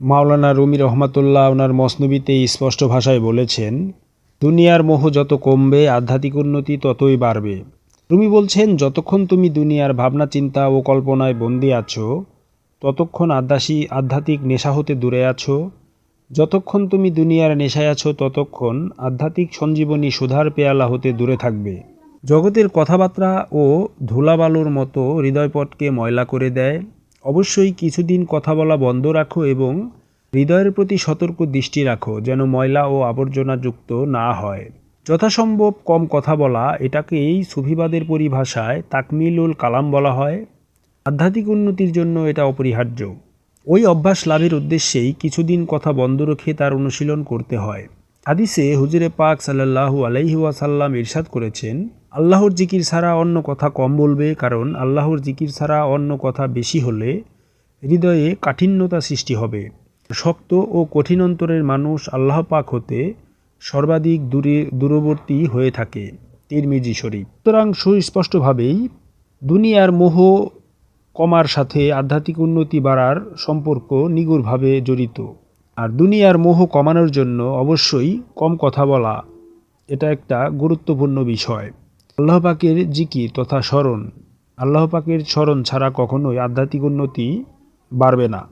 মাওলানা রুমি রহমাতুল্লাহ ওনার মসনবিতে স্পষ্ট ভাষায় বলেছেন, দুনিয়ার মোহ যত কমবে, আধ্যাত্মিক উন্নতি ততই বাড়বে। রুমি বলছেন, যতক্ষণ তুমি দুনিয়ার ভাবনা, চিন্তা ও কল্পনায় বন্দী আছো, ততক্ষণ আধ্যাসী, আধ্যাত্মিক নেশা হতে দূরে আছো। যতক্ষণ তুমি দুনিয়ার নেশায় আছো, ততক্ষণ আধ্যাত্মিক সঞ্জীবনী সুধার পেয়ালা হতে দূরে থাকবে। জগতের কথাবার্তা ও ধুলাবালুর মতো হৃদয়পটকে ময়লা করে দেয় অবশ্যই কিছুদিন কথা বলা বন্ধ রাখো এবং হৃদয়ের প্রতি সতর্ক দৃষ্টি রাখো যেন ময়লা ও আবর্জনাযুক্ত না হয়। যথাসম্ভব কম কথা বলা, এটাকেই সুফিবাদের পরিভাষায় তাকমিলুল কালাম বলা হয়। আধ্যাত্মিক উন্নতির জন্য এটা অপরিহার্য। ওই অভ্যাস লাভের উদ্দেশ্যেই কিছুদিন কথা বন্ধ রেখে তার অনুশীলন করতে হয়। হাদিসে হুজুরে পাক সাল্লাল্লাহু আলাইহি ওয়াসাল্লাম ইরশাদ করেছেন, আল্লাহর জিকির ছাড়া অন্য কথা কম বলবে, কারণ আল্লাহর জিকির ছাড়া অন্য কথা বেশি হলে হৃদয়ে কাঠিন্যতা সৃষ্টি হবে। শক্ত ও কঠিন অন্তরের মানুষ আল্লাহ পাক হতে সর্বাধিক দূরে, দূরবর্তী হয়ে থাকে। তিরমিজি শরীফ। সুতরাং সুস্পষ্টভাবেই দুনিয়ার মোহ কমার সাথে আধ্যাত্মিক উন্নতি বাড়ার সম্পর্ক নিগুড়ভাবে জড়িত। আর দুনিয়ার মোহ কমানোর জন্য অবশ্যই কম কথা বলা, এটা একটা গুরুত্বপূর্ণ বিষয়। আল্লাহ পাকের জিকি তথা স্মরণ, আল্লাহ পাকের স্মরণ ছাড়া কখনোই আধ্যাত্মিক উন্নতি বাড়বে না।